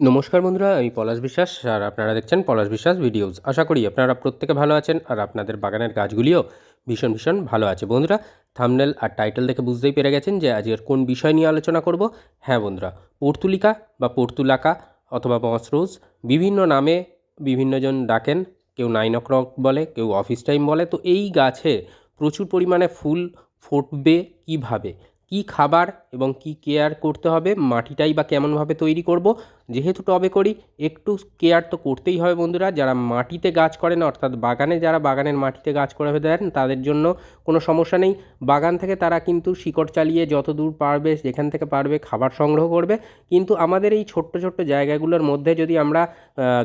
নমস্কার বন্ধুরা, আমি পলাশ বিশ্বাস আর আপনারা দেখছেন পলাশ বিশ্বাস ভিডিওস। আশা করি আপনারা প্রত্যেকে ভালো আছেন আর আপনাদের বাগানের গাছগুলিও ভীষণ ভীষণ ভালো আছে। বন্ধুরা, থামনেল আর টাইটেল দেখে বুঝতেই পেরে গেছেন যে আজকের কোন বিষয় নিয়ে আলোচনা করব। হ্যাঁ বন্ধুরা, পর্তুলিকা বা পর্তুলাকা অথবা মসরোজ বিভিন্ন নামে বিভিন্নজন ডাকেন, কেউ নাইন ও বলে, কেউ অফিস টাইম বলে। তো এই গাছে প্রচুর পরিমাণে ফুল ফুটবে কীভাবে? কী খাবার এবং কী কেয়ার করতে হবে? মাটিটাই বা কেমনভাবে তৈরি করব? যেহেতু টবে করি, একটু কেয়ার তো করতেই হবে বন্ধুরা। যারা মাটিতে গাছ করেন অর্থাৎ বাগানে, যারা বাগানের মাটিতে গাছ করে দেন, তাদের জন্য কোনো সমস্যা নেই। বাগান থেকে তারা কিন্তু শিকড় চালিয়ে যত দূর পারবে, যেখান থেকে পারবে খাবার সংগ্রহ করবে। কিন্তু আমাদের এই ছোট্ট ছোট্ট জায়গাগুলোর মধ্যে যদি আমরা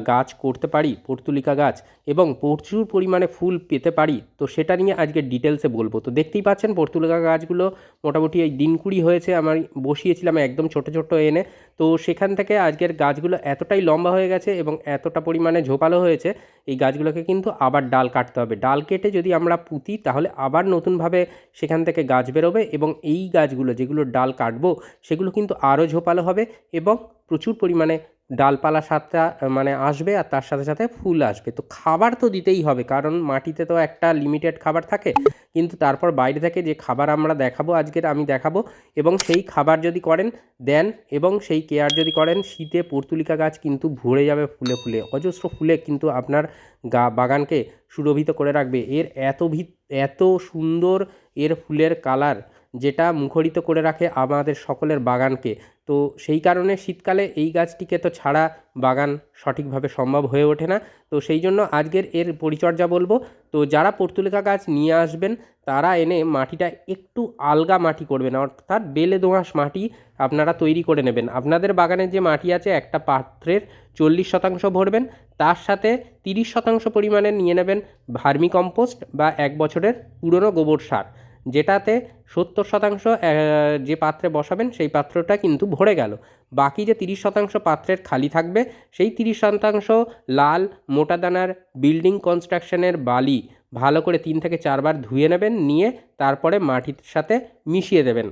গাছ করতে পারি, পর্তুলিকা গাছ, এবং প্রচুর পরিমাণে ফুল পেতে পারি, তো সেটা নিয়ে আজকে ডিটেলসে বলব। তো দেখতেই পাচ্ছেন, পর্তুলিকা গাছগুলো মোটামুটি এই দিন কুড়ি হয়েছে আমার বসিয়েছিলাম একদম ছোট ছোট এনে। তো সেখান থেকে আজকের গাছগুলো এতটাই লম্বা হয়ে গেছে এবং এতটা পরিমাণে ঝোপালো হয়েছে, এই গাছগুলোকে কিন্তু আবার ডাল কাটতে হবে। ডাল কেটে যদি আমরা পুঁতি, তাহলে আবার নতুনভাবে সেখান থেকে গাছ বেরোবে এবং এই গাছগুলো যেগুলো ডাল কাটবো, সেগুলো কিন্তু আরও ঝোপালো হবে এবং প্রচুর পরিমাণে ডালপালা সাতটা মানে আসবে আর তার সাথে সাথে ফুল আসবে। তো খাবার তো দিতেই হবে, কারণ মাটিতে তো একটা লিমিটেড খাবার থাকে। কিন্তু তারপর বাইরে থেকে যে খাবার আমরা দেখাবো আজকের, আমি দেখাবো। এবং সেই খাবার যদি করেন, দেন এবং সেই কেয়ার যদি করেন, শীতে পর্তুলিকা গাছ কিন্তু ভরে যাবে ফুলে ফুলে। অজস্র ফুলে কিন্তু আপনার গা, বাগানকে সুরভিত করে রাখবে। এর এত ভিত, এত সুন্দর এর ফুলের কালার যেটা মুখরিত করে রাখে আমাদের সকলের বাগানকে। তো সেই কারণে শীতকালে এই গাছটিকে তো ছাড়া বাগান সঠিকভাবে সম্ভব হয়ে ওঠে না। তো সেই জন্য আজকের এর পরিচর্যা বলব। তো যারা পর্তুলিকা গাছ নিয়ে আসবেন, তারা এনে মাটিটা একটু আলগা মাটি করবেন। অর্থাৎ বেলে দোঁয়াশ মাটি আপনারা তৈরি করে নেবেন। আপনাদের বাগানের যে মাটি আছে, একটা পাত্রের চল্লিশ শতাংশ ভরবেন। তার সাথে তিরিশ শতাংশ পরিমাণে নিয়ে নেবেন ভার্মি কম্পোস্ট বা এক বছরের পুরনো গোবর সার। যেটাতে সত্তর শতাংশ যে পাত্রে বসাবেন সেই পাত্রটা কিন্তু ভরে গেল। বাকি যে তিরিশ শতাংশ পাত্রের খালি থাকবে, সেই তিরিশ শতাংশ লাল মোটা দানার বিল্ডিং কনস্ট্রাকশনের বালি ভালো করে তিন থেকে চারবার ধুয়ে নেবেন, নিয়ে তারপরে মাটির সাথে মিশিয়ে দেবেন।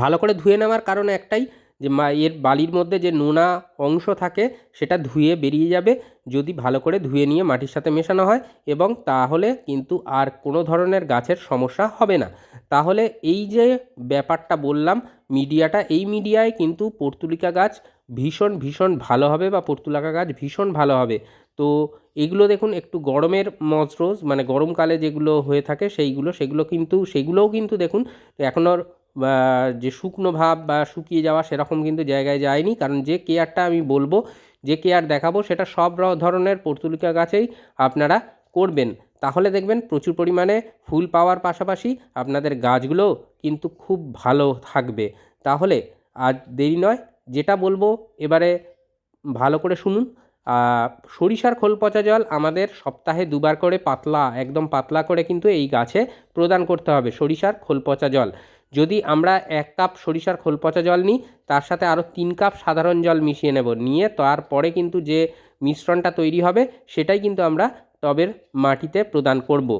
ভালো করে ধুয়ে নেওয়ার কারণে একটাই যে মা, এর বালির মধ্যে যে নোনা অংশ থাকে, সেটা ধুয়ে বেরিয়ে যাবে, যদি ভালো করে ধুয়ে নিয়ে মাটির সাথে মেশানো হয় এবং তাহলে কিন্তু আর কোনো ধরনের গাছের সমস্যা হবে না। তাহলে এই যে ব্যাপারটা বললাম, মিডিয়াটা, এই মিডিয়ায় কিন্তু পর্তুলিকা গাছ ভীষণ ভীষণ ভালো হবে বা পর্তুলিকা গাছ ভীষণ ভালো হবে। তো এগুলো দেখুন, একটু গরমের মজরোজ মানে গরমকালে যেগুলো হয়ে থাকে সেইগুলো, সেগুলো কিন্তু, সেগুলোও কিন্তু দেখুন এখনও যে শুকনো ভাব বা শুকিয়ে যাওয়া সেরকম কিন্তু জায়গায় যায়নি। কারণ যে কেয়ারটা আমি বলব, যে কেয়ার দেখাবো সেটা সব ধরনের পর্তুলিকা গাছেই আপনারা করবেন। তাহলে দেখবেন প্রচুর পরিমাণে ফুল পাওয়ার পাশাপাশি আপনাদের গাছগুলোও কিন্তু খুব ভালো থাকবে। তাহলে আর দেরি নয়, যেটা বলব এবারে ভালো করে শুনুন। সরিষার খোল পচা জল আমাদের সপ্তাহে দুবার করে পাতলা, একদম পাতলা করে কিন্তু এই গাছে প্রদান করতে হবে সরিষার খোল পচা জল। যদি আমরা এক কাপ সরিষার খোল পচা জল নিই, তার সাথে আরও তিন কাপ সাধারণ জল মিশিয়ে নেব। নিয়ে তারপরে কিন্তু যে মিশ্রণটা তৈরি হবে, সেটাই কিন্তু আমরা টবের মাটিতে প্রদান করব।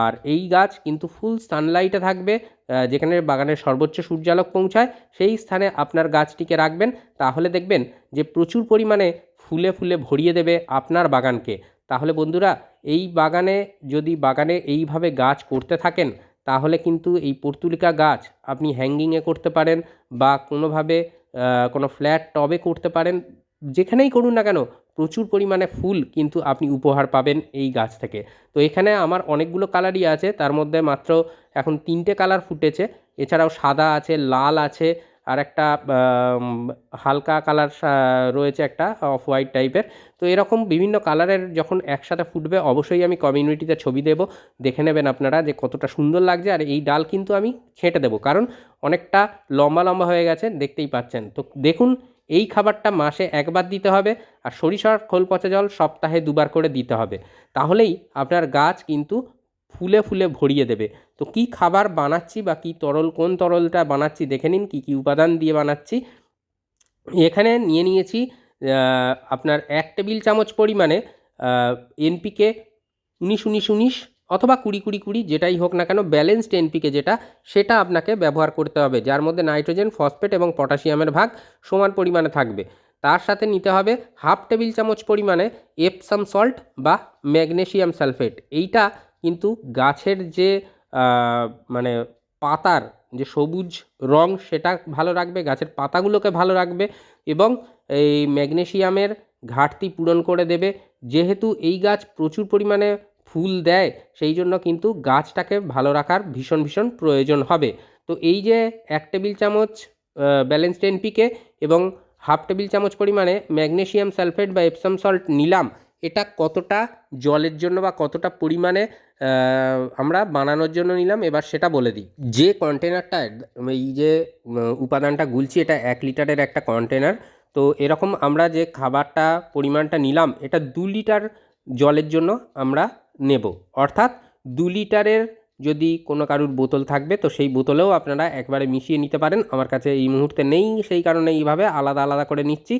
আর এই গাছ কিন্তু ফুল সানলাইটে থাকবে যেখানে বাগানের সর্বোচ্চ সূর্যালোক পৌঁছায়, সেই স্থানে আপনার গাছটিকে রাখবেন। তাহলে দেখবেন যে প্রচুর পরিমাণে ফুলে ফুলে ভরিয়ে দেবে আপনার বাগানকে। তাহলে বন্ধুরা, এই বাগানে যদি বাগানে এইভাবে গাছ করতে থাকেন তাহলে কিন্তু এই পর্তুলিকা গাছ আপনি হ্যাঙ্গিংয়ে করতে পারেন বা কোনোভাবে কোনো ফ্ল্যাট টবে করতে পারেন, যেখানেই করুন না কেন, প্রচুর পরিমাণে ফুল কিন্তু আপনি উপহার পাবেন এই গাছ থেকে। তো এখানে আমার অনেকগুলো কালারই আছে, তার মধ্যে মাত্র এখন তিনটে কালার ফুটেছে, এছাড়াও সাদা আছে, লাল আছে আর একটা হালকা কালার রয়েছে একটা অফ হোয়াইট টাইপের তো এরকম বিভিন্ন কালারের যখন একসাথে ফুটবে, অবশ্যই আমি কমিউনিটিতে ছবি দেব। দেখে নেবেন আপনারা যে কতটা সুন্দর লাগছে। আর এই ডাল কিন্তু আমি ছেঁটে দেবো। কারণ অনেকটা লম্বা লম্বা হয়ে গেছে, দেখতেই পাচ্ছেন। তো দেখুন, এই খাবারটা মাসে একবার দিতে হবে। আর সরিষার খোল পচা জল সপ্তাহে দুবার করে দিতে হবে। তাহলেই আপনার গাছ কিন্তু ফুলে ফুলে ভরিয়ে দেবে। তো কি খাবার বানাচ্ছি বা কি তরল, কোন তরলটা বানাচ্ছি দেখে নিন, কী কী উপাদান দিয়ে বানাচ্ছি। এখানে নিয়ে নিয়েছি আপনার এক টেবিল চামচ পরিমাণে এনপিকে উনিশ উনিশ উনিশ অথবা কুড়ি কুড়ি কুড়ি যেটাই হোক না কেন, ব্যালেন্সড এনপিকে যেটা, সেটা আপনাকে ব্যবহার করতে হবে। যার মধ্যে নাইট্রোজেন, ফসফেট এবং পটাশিয়ামের ভাগ সমান পরিমাণে থাকবে। তার সাথে নিতে হবে হাফ টেবিল চামচ পরিমাণে এপসাম সল্ট বা ম্যাগনেসিয়াম সালফেট। এইটা কিন্তু গাছের যে মানে পাতার যে সবুজ রং সেটা ভালো রাখবে, গাছের পাতাগুলোকে ভালো রাখবে এবং এই ম্যাগনেসিয়ামের ঘাটতি পূরণ করে দেবে। যেহেতু এই গাছ প্রচুর পরিমাণে ফুল দেয়, সেই জন্য কিন্তু গাছটাকে ভালো রাখার ভীষণ ভীষণ প্রয়োজন হবে। তো এই যে এক টেবিল চামচ ব্যালেন্সড এনপিকে এবং হাফ টেবিল চামচ পরিমাণে ম্যাগনেসিয়াম সালফেট বা এপসাম সল্ট নিলাম এটা কতটা জলের জন্য বা কতটা পরিমাণে আমরা বানানোর জন্য নিলাম, এবার সেটা বলে দিই। যে কন্টেনারটা এই যে উপাদানটা গুলছি, এটা এক লিটারের একটা কন্টেনার। তো এরকম আমরা যে খাবারটা পরিমাণটা নিলাম, এটা দু লিটার জলের জন্য আমরা নেব। অর্থাৎ দু লিটারের যদি কোনো কারুর বোতল থাকবে, তো সেই বোতলেও আপনারা একবারে মিশিয়ে নিতে পারেন। আমার কাছে এই মুহূর্তে নেই, সেই কারণে এইভাবে আলাদা আলাদা করে নিচ্ছি।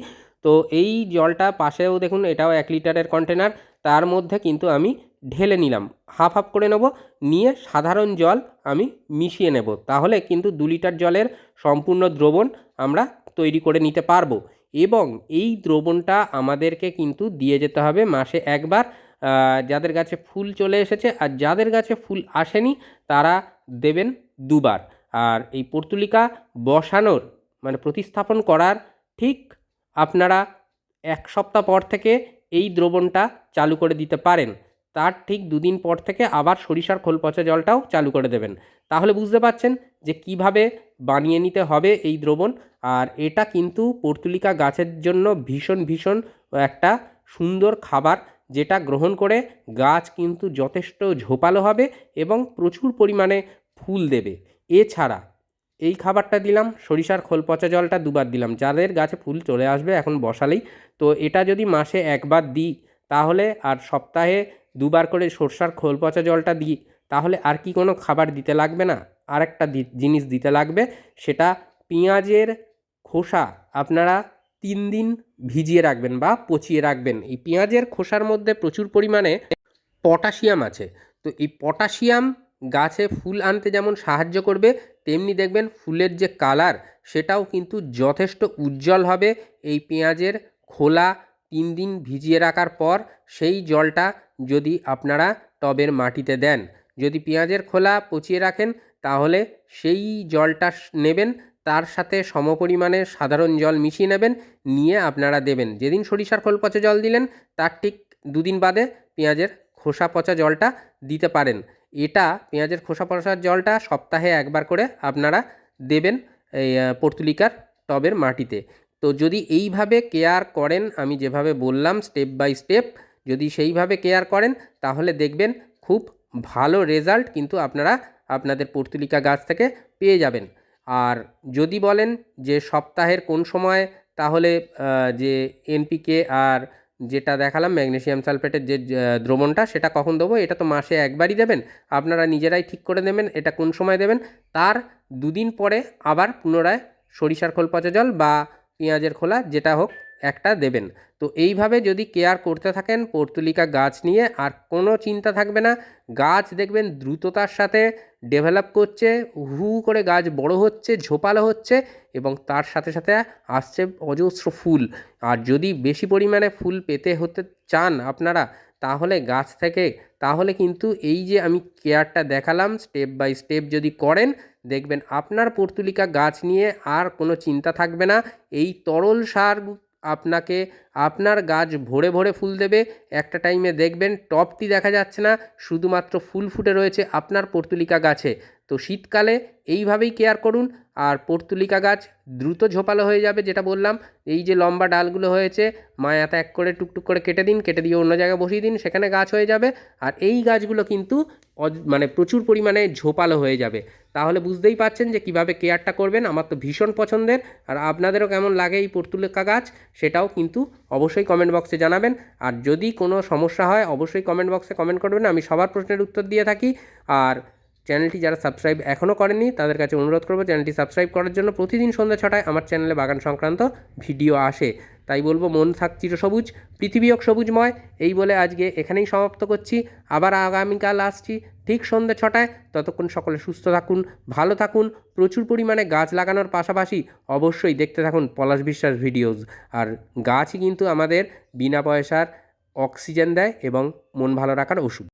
তো এই জলটা পাশেও দেখুন, এটাও এক লিটারের কন্টেনার তার মধ্যে কিন্তু আমি ঢেলে নিলাম। হাফ হাফ করে নেব, নিয়ে সাধারণ জল আমি মিশিয়ে নেব। তাহলে কিন্তু দু লিটার জলের সম্পূর্ণ দ্রবণ আমরা তৈরি করে নিতে পারব। এবং এই দ্রবণটা আমাদেরকে কিন্তু দিয়ে যেতে হবে মাসে একবার। যাদের গাছে ফুল চলে এসেছে আর যাদের গাছে ফুল আসেনি, তারা দেবেন দুবার। আর এই পর্তুলিকা বসানোর মানে প্রতিস্থাপন করার ঠিক আপনারা এক সপ্তাহ পর থেকে এই দ্রবণটা চালু করে দিতে পারেন। তার ঠিক দুদিন পর থেকে আবার সরিষার খোল পচা জলটাও চালু করে দেবেন। তাহলে বুঝতে পারছেন যে কীভাবে বানিয়ে নিতে হবে এই দ্রবণ। আর এটা কিন্তু পর্তুলিকা গাছের জন্য ভীষণ ভীষণ একটা সুন্দর খাবার যেটা গ্রহণ করে গাছ কিন্তু যথেষ্ট ঝোপালো হবে এবং প্রচুর পরিমাণে ফুল দেবে। এছাড়া এই খাবারটা দিলাম, সরিষার খোল পচা জলটা দুবার দিলাম। যাদের গাছে ফুল চলে আসবে এখন বসালেই। তো এটা যদি মাসে একবার দিই তাহলে আর সপ্তাহে দুবার করে সরষার খোল পচা জলটা দিই তাহলে আর কি কোনো খাবার দিতে লাগবে না? আর একটা জিনিস দিতে লাগবে সেটা পেঁয়াজের খোসা আপনারা তিন দিন ভিজিয়ে রাখবেন বা পচিয়ে রাখবেন। এই পেঁয়াজের খোসার মধ্যে প্রচুর পরিমাণে পটাশিয়াম আছে। তো এই পটাশিয়াম গাছে ফুল আনতে যেমন সাহায্য করবে তেমনি দেখবেন ফুলের যে কালার, সেটাও কিন্তু যথেষ্ট উজ্জ্বল হবে। এই পেঁয়াজের খোলা তিন দিন ভিজিয়ে রাখার পর সেই জলটা যদি আপনারা টবের মাটিতে দেন, যদি পেঁয়াজের খোলা পচিয়ে রাখেন, তাহলে সেই জলটা নেবেন, তার সাথে সমপরিমাণে সাধারণ জল মিশিয়ে নেবেন, নিয়ে আপনারা দেবেন। যেদিন সরিষার খোল পচা জল দিলেন, তার ঠিক দুদিন বাদে পেঁয়াজের খোসা পচা জলটা দিতে পারেন। এটা পেঁয়াজের খোসা পচার জলটা সপ্তাহে একবার করে আপনারা দেবেন এই পর্তুলিকার টবের মাটিতে। তো যদি এইভাবে কেয়ার করেন, আমি যেভাবে বললাম স্টেপ বাই স্টেপ যদি সেইভাবে কেয়ার করেন, তাহলে দেখবেন খুব ভালো রেজাল্ট কিন্তু আপনারা আপনাদের পর্তুলিকা গাছ থেকে পেয়ে যাবেন। আর যদি বলেন যে সপ্তাহের কোন সময়, তাহলে যে এনপিকে আর যেটা দেখালাম ম্যাগনেশিয়াম সালফেটের যে দ্রবণটা, সেটা কখন দেবো? এটা তো মাসে একবারই দেবেন। আপনারা নিজেরাই ঠিক করে দেবেন এটা কোন সময় দেবেন। তার দুদিন পরে আবার পুনরায় সরিষার খোল পচা জল বা পেঁয়াজের খোলা, যেটা হোক একটা দেবেন। তো এইভাবে যদি কেয়ার করতে থাকেন পর্তুলিকা গাছ নিয়ে, আর কোনো চিন্তা থাকবে না। গাছ দেখবেন দ্রুততার সাথে ডেভেলপ করছে, হু করে গাছ বড় হচ্ছে, ঝোপালো হচ্ছে, এবং তার সাথে সাথে আসছে অজস্র ফুল। আর যদি বেশি পরিমাণে ফুল পেতে হতে চান আপনারা, তাহলে গাছ থেকে, তাহলে কিন্তু এই যে আমি কেয়ারটা দেখালাম স্টেপ বাই স্টেপ যদি করেন, দেখবেন আপনার পর্তুলিকা গাছ নিয়ে আর কোনো চিন্তা থাকবে না। এই তরল সার আপনাকে আপনার গাছ ভরে ভরে ফুল দেবে। একটা টাইমে দেখবেন টপটি দেখা যাচ্ছে না, শুধুমাত্র ফুল ফুটে রয়েছে আপনার পর্তুলিকা গাছে। তো শীতকালে এইভাবেই কেয়ার করুন, আর পর্তুলিকা গাছ দ্রুত ঝোপালো হয়ে যাবে যেটা বললাম। এই যে লম্বা ডালগুলো হয়েছে মায়া এক করে টুকটুক করে কেটে দিন, কেটে দিয়ে অন্য জায়গায় বসিয়ে দিন, সেখানে গাছ হয়ে যাবে। আর এই গাছগুলো কিন্তু মানে প্রচুর পরিমাণে ঝোপালো হয়ে যাবে। তাহলে বুঝতেই পাচ্ছেন যে কীভাবে কেয়ারটা করবেন। আমার তো ভীষণ পছন্দের, আর আপনাদেরও কেমন লাগে এই পর্তুলিকা গাছ, সেটাও কিন্তু অবশ্যই কমেন্ট বক্সে জানাবেন। আর যদি কোনো সমস্যা হয়, অবশ্যই কমেন্ট বক্সে কমেন্ট করবেন। আমি সবার প্রশ্নের উত্তর দিয়ে থাকি। আর চ্যানেলটি যারা সাবস্ক্রাইব এখনও করেনি তাদের কাছে অনুরোধ করব চ্যানেলটি সাবস্ক্রাইব করার জন্য প্রতিদিন সন্ধ্যা ছটায় আমার চ্যানেলে বাগান সংক্রান্ত ভিডিও আসে। তাই বলব, মন থাক চিরসবুজ পৃথিবী হোক সবুজময়। এই বলে আজকে এখানেই সমাপ্ত করছি। আবার আগামীকাল আসছি ঠিক সন্ধ্যে ছটায়। ততক্ষণ সকলে সুস্থ থাকুন, ভালো থাকুন। প্রচুর পরিমাণে গাছ লাগানোর পাশাপাশি অবশ্যই দেখতে থাকুন পলাশ বিশ্বাস ভিডিওস। আর গাছই কিন্তু আমাদের বিনা পয়সার অক্সিজেন দেয় এবং মন ভালো রাখার ওষুধ।